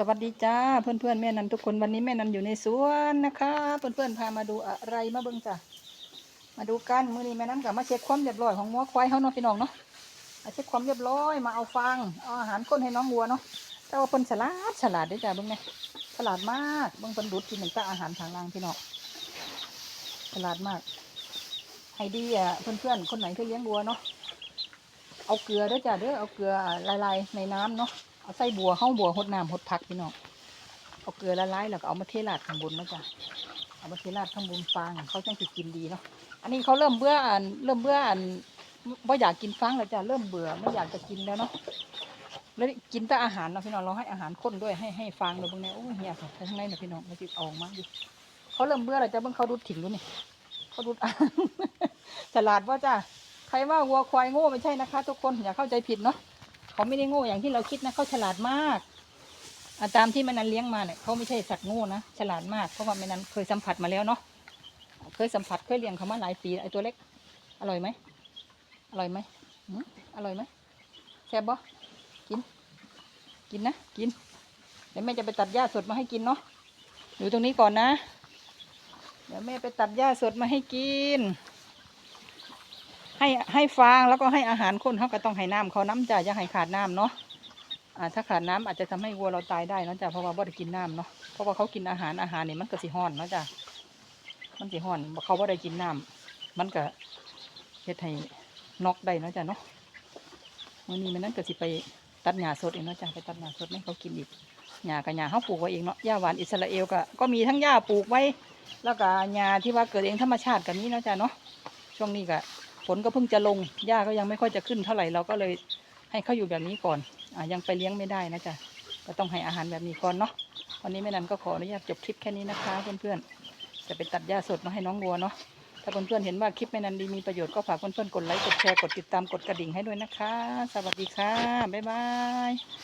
สวัสดีจ้าเพื่อนเพื่อนแม่นันทุกคนวันนี้แม่นันอยู่ในสวนนะคะ เพื่อนเพื่อนพามาดูอะไรมาเบิ่งจ้ะมาดูกันมื้อนี้แม่นันกับมาเช็คความเรียบร้อยของงัวควายเขาเนาะพี่น้องเนาะมาเช็คความเรียบร้อยมาเอาฟางเอาอาหารก้นให้น้องวัวเนาะแต่ว่าเพิ่นฉลาดฉลาดด้อจ้าเบิ่งไงฉลาดมากเบิ่งเพิ่นดูดกินหนึ่งตาอาหารทางล่างพี่น้องฉลาดมากให้ดีอะเพื่อนเพื่อนคนไหนที่เลี้ยงวัวเนาะเอาเกลือด้อจ้าเด้อเอาเกลือละลายในน้ำเนาะ เอาใส่บัวเข้าบัวหดน้ำหดผักพี่น้องเอาเกลือละลายแล้วก็เอามาเทราดข้างบนนะจ๊ะเอามาเทราดข้างบนฟางเขาจังสิกินดีเนาะอันนี้เขาเริ่มเบื่ออันเริ่มเบื่ออันว่าอยากกินฟางแล้วจ้ะเริ่มเบื่อไม่อยากจะกินแล้วเนาะแล้วกินแต่อาหารเนาะพี่น้องเราให้อาหารข้นด้วยให้ให้ฟางเลยบางแนโอ้เหียค่ะข้างในเนาะพี่น้องมันจะออกมาอยู่เขาเริ่มเบื่อแล้วจ้ะเบิ่งเขาดูดถิ่งดูนี่เขาดูดอาหารฉลาดว่าจ้ะใครว่าวัวควายโง่ไม่ใช่นะคะ ทุกคนอย่าเข้าใจผิดเนาะ เขาไม่ได้โง่อย่างที่เราคิดนะเขาฉลาดมากอะตามที่แม่นันเลี้ยงมาเนี่ยเขาไม่ใช่สัตว์โง่นะฉลาดมากเพราะว่าแม่นันเคยสัมผัสมาแล้วเนาะเคยสัมผัสเคยเลี้ยงเขามาหลายปีไอตัวเล็ก อร่อยไหมอร่อยไหมหืมอร่อยไหมแซ่บบ่กิน กินนะกินเดี๋ยวแม่จะไปตัดหญ้าสดมาให้กินเนาะอยู่ตรงนี้ก่อนนะ เดี๋ยวแม่ไปตัดหญ้าสดมาให้กิน ให้ให้ฟางแล้วก็ให้อาหารคนเขาก็ต้องให้น้ำเขาน้ำจ้ะอย่าให้ขาดน้ำเนาะอ่าถ้าขาดน้ำอาจจะทำให้วัวเราตายได้เนาะจ้ะเพราะว่าบ่ได้กินน้ำเนาะเพราะว่าเขากินอาหารอาหารนี่มันก็สิห้อนเนาะจ้ะมันสิห้อนเขาบ่ได้กินน้ำมันก็เฮ็ดให้นอกได้เนาะจ้ะเนาะวันนี้มันนั่นก็สิไปตัดหญ้าสดเองเนาะจ้ะไปตัดหญ้าสดให้เขากินอีกหญ้ากับหญ้าเขาปลูกไว้เองเนาะหญ้าหวานอิสราเอลก็ก็มีทั้งหญ้าปลูกไว้ แล้วก็หญ้าที่ว่าเกิดเองธรรมชาติกันนี้เนาะจ้ะเนาะช่วงนี้ก็ ฝนก็เพิ่งจะลงหญ้าก็ยังไม่ค่อยจะขึ้นเท่าไหร่เราก็เลยให้เขาอยู่แบบนี้ก่อนอ่ายังไปเลี้ยงไม่ได้นะจ๊ะก็ต้องให้อาหารแบบนี้ก่อนเนาะวันนี้แม่นันก็ขออนุญาตจบคลิปแค่นี้นะคะ เพื่อนๆจะไปตัดหญ้าสดมาให้น้องวัวเนาะถ้าเพื่อนๆเห็นว่าคลิปแม่นันดีมีประโยชน์ก็ฝากเพื่อนๆกดไลค์กดแชร์กดติดตามกดกระดิ่งให้ด้วยนะคะ สวัสดีค่ะบ๊ายบาย